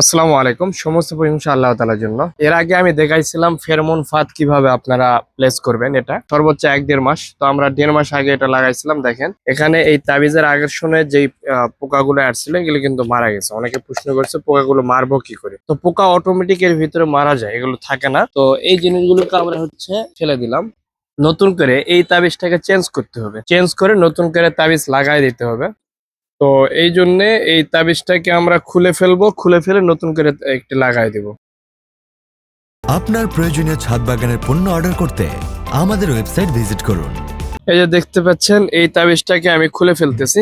আসসালামু আলাইকুম। সমস্ত প্রশংসা আল্লাহ তালার জন্য। এর আগে আমি দেখাইছিলাম ফেরমোন ফাঁদ কীভাবে আপনারা প্লেস করবেন এটা। সর্বোচ্চ এক দেড় মাস। তো আমরা দেড় মাস আগে এটা লাগাইছিলাম দেখেন। এখানে এই তাবিজের আকর্ষণে যেই আহ, পোকাগুলো আসছিল এগুলো কিন্তু মারা গেছে। অনেকে প্রশ্ন করছে পোকাগুলো মারবো কি করে? তো পোকা অটোমেটিক এর ভিতরে মারা যায় এগুলো থাকে না। তো এই জিনিসগুলোকে আমরা হচ্ছে ফেলে দিলাম। নতুন করে এই তাবিজটাকে চেঞ্জ করতে হবে। চেঞ্জ করে নতুন করে তাবিজ লাগাই দিতে হবে। তো এই জন্যে এই তাবিজটাকে আমরা খুলে ফেলব খুলে ফেলে নতুন করে একটি লাগাই দিব। আপনার প্রয়োজনীয় ছাদ বাগানের পণ্য অর্ডার করতে আমাদের ওয়েবসাইট ভিজিট করুন। এই যে দেখতে পাচ্ছেন এই তাবিজটাকে আমি খুলে ফেলতেছি।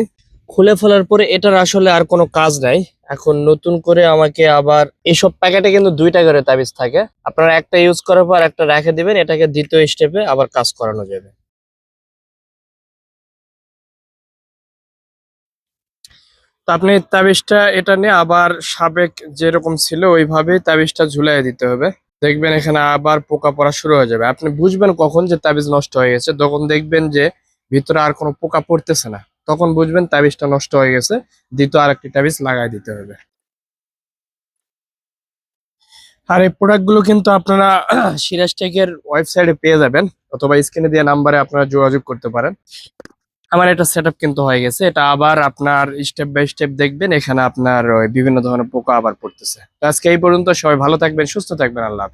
খুলে ফেলার পরে এটার আসলে আর কোনো কাজ নাই। এখন নতুন করে আমাকে আবার এইসব প্যাকেটে কিন্তু দুইটা করে তাবিজ থাকে। আপনারা একটা ইউজ করার পর একটা রেখে দিবেন এটাকে দ্বিতীয় স্টেপে আবার কাজ করানো যাবে। তো আপনি তাবিজটা এটা নিয়ে আবার সাবেক যেরকম ছিল, ওইভাবেই তাবিজটা ঝুলাই দিতে হবে। দেখবেন এখানে আবার পোকা পড়া শুরু হয়ে যাবে। আপনি বুঝবেন কখন যে তাবিজ নষ্ট হয়ে গেছে, তখন দেখবেন যে ভিতরে আর কোনো পোকা পড়তেছে না। তখন বুঝবেন তাবিজটা নষ্ট হয়ে গেছে, দ্বিতীয় আর একটি তাবিজ লাগাই দিতে হবে। আর এই প্রোডাক্টগুলো কিন্তু আপনারা সিরাজ টেকের ওয়েবসাইটে পেয়ে যাবেন, অথবা স্ক্রিনে দেওয়া নাম্বারে আপনারা যোগাযোগ করতে পারেন। আমার এটা সেট কিন্তু হয়ে গেছে এটা আবার আপনার স্টেপ বাই স্টেপ দেখবেন, এখানে আপনার বিভিন্ন ধরনের পোকা আবার পড়তেছে আজকে এই পর্যন্ত সবাই ভালো থাকবেন, সুস্থ থাকবেন, আল্লাহ।